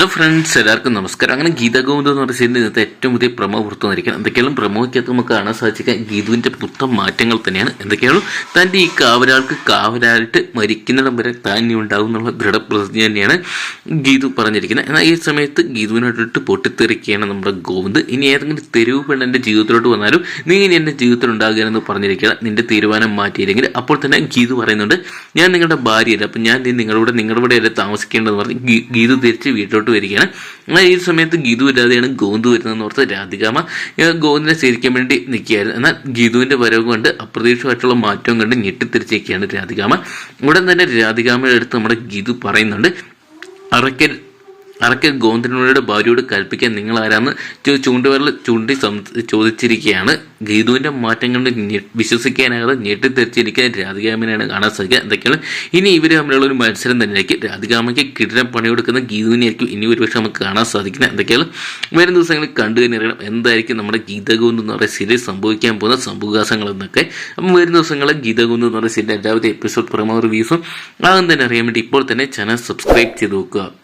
Hello friends എല്ലാവർക്കും നമസ്കാരം. അങ്ങനെ ഗീത ഗോവിന്ദ് എന്ന് പറയുന്ന സീരിയൽ ഇന്നത്തെ ഏറ്റവും പുതിയ പ്രമോ പുറത്തു വന്നിരിക്കുന്നത് എന്തൊക്കെയാണ് പ്രമോയ്ക്കകത്ത് നമുക്ക് കാണാൻ സാധിക്കുക ഗീതുവിന്റെ പുത്തൻ മാറ്റങ്ങൾ തന്നെയാണ്. എന്തൊക്കെയാണ്? തന്റെ ഈ കാവലാൾക്ക് കാവലായിട്ട് മരിക്കുന്നിടം വരെ താൻ ഉണ്ടാകും എന്നുള്ള ദൃഢപ്രതിജ്ഞ തന്നെയാണ് ഗീതു പറഞ്ഞിരിക്കുന്നത്. എന്നാൽ ഈ സമയത്ത് ഗീതുവിനോട്ടിട്ട് പൊട്ടിത്തെറിക്കുകയാണ് നമ്മുടെ ഗോവിന്ദ്. ഇനി ഏതെങ്കിലും തെരുവ് പെണ്ണിന്റെ ജീവിതത്തിലോട്ട് വന്നാലും നീ ഇനി എന്റെ ജീവിതത്തിൽ ഉണ്ടാകുകയെന്ന് പറഞ്ഞിരിക്കുക നിന്റെ തീരുമാനം മാറ്റിയില്ലെങ്കിൽ അപ്പോൾ തന്നെ ഗീതു പറയുന്നുണ്ട് ഞാൻ നിങ്ങളുടെ ഭാര്യയല്ല. അപ്പം ഞാൻ നിങ്ങളുടെ നിങ്ങളുടെ കൂടെ താമസിക്കേണ്ടതെന്ന് പറഞ്ഞ് ഗീതു തിരിച്ച് വീട്ടിലോട്ട് വരികയാണ് എന്നാൽ ഈ സമയത്ത് ഗീതു വരാതെയാണ് ഗോവിന്ദ് വരുന്നതെന്ന് ഓർത്ത് രാധികാമ ഗോന്തിനെ സ്വീകരിക്കാൻ വേണ്ടി നിൽക്കുകയായിരുന്നു. എന്നാൽ ഗീതുവിന്റെ വരവ് കൊണ്ട് അപ്രതീക്ഷിതമായിട്ടുള്ള മാറ്റവും കണ്ട് ഞെട്ടിത്തിരിച്ചിരിക്കുകയാണ് രാധികാമ ഉടൻ തന്നെ രാധികാമയുടെ അടുത്ത് നമ്മുടെ ഗീതു പറയുന്നുണ്ട് അറക്കൽ അറക്കൽ ഗോവിന്ദനോട് ഭാര്യയോട് കൽപ്പിക്കാൻ നിങ്ങൾ ആരാന്ന് ചൂണ്ടുവരൽ ചൂണ്ടി ചോദിച്ചിരിക്കുകയാണ് ഗീതുവിന്റെ മാറ്റം കണ്ട് ഞെ- വിശ്വസിക്കാനാകാതെ ഞെട്ടിത്തെറിച്ചിരിക്കാൻ രാധികാമനെയാണ് കാണാൻ സാധിക്കുക. എന്തൊക്കെയാണ്? ഇനി ഇവർ തമ്മിലുള്ള ഒരു മത്സരം തന്നെയായിരിക്കും. രാധികാമയ്ക്ക് കിടിലം പണിയെടുക്കുന്ന ഗീതുവിനെയായിരിക്കും ഇനി ഒരുപക്ഷെ നമുക്ക് കാണാൻ സാധിക്കുന്നത്. എന്തൊക്കെയാണ്? വരും ദിവസങ്ങളിൽ കണ്ടു തന്നെ അറിയണം എന്തായിരിക്കും നമ്മുടെ ഗീതഗോവിന്ദ് എന്ന് പറയുന്ന സീരിയൽ സംഭവിക്കാൻ പോകുന്ന സംഭവകാസങ്ങൾ എന്നൊക്കെ. അപ്പം വരും ദിവസങ്ങളിൽ ഗീതഗോവിന്ദ് എന്ന് പറയുന്ന സീരിയൽ എല്ലാവിധ എപ്പിസോഡ് പ്രമോ റിവ്യൂസും ആകും തന്നെ അറിയാൻ വേണ്ടി ഇപ്പോൾ തന്നെ ചാനൽ സബ്സ്ക്രൈബ് ചെയ്ത് നോക്കുക.